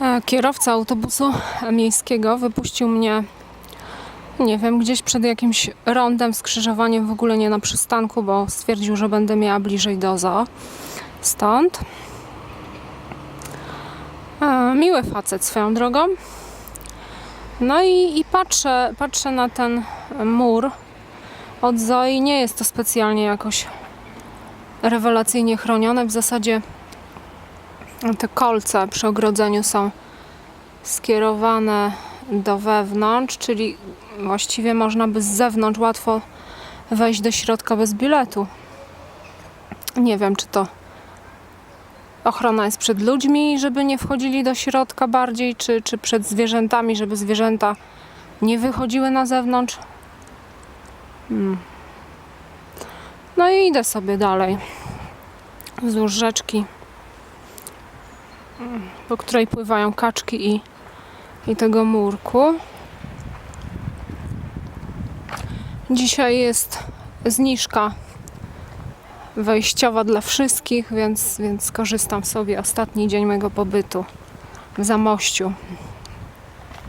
E, Kierowca autobusu miejskiego wypuścił mnie, nie wiem, gdzieś przed jakimś rondem, skrzyżowaniem, w ogóle nie na przystanku, bo stwierdził, że będę miała bliżej do zoo. Stąd. E, Miły facet swoją drogą. No i, i patrzę, patrzę na ten mur od Zoi. Nie jest to specjalnie jakoś rewelacyjnie chronione. W zasadzie te kolce przy ogrodzeniu są skierowane do wewnątrz, czyli właściwie można by z zewnątrz łatwo wejść do środka bez biletu. Nie wiem, czy to ochrona jest przed ludźmi, żeby nie wchodzili do środka bardziej, czy, czy przed zwierzętami, żeby zwierzęta nie wychodziły na zewnątrz. Hmm. No i idę sobie dalej wzdłuż rzeczki po której pływają kaczki i, i tego murku. Dzisiaj jest zniżka wejściowa dla wszystkich, więc, więc skorzystam sobie ostatni dzień mojego pobytu w Zamościu.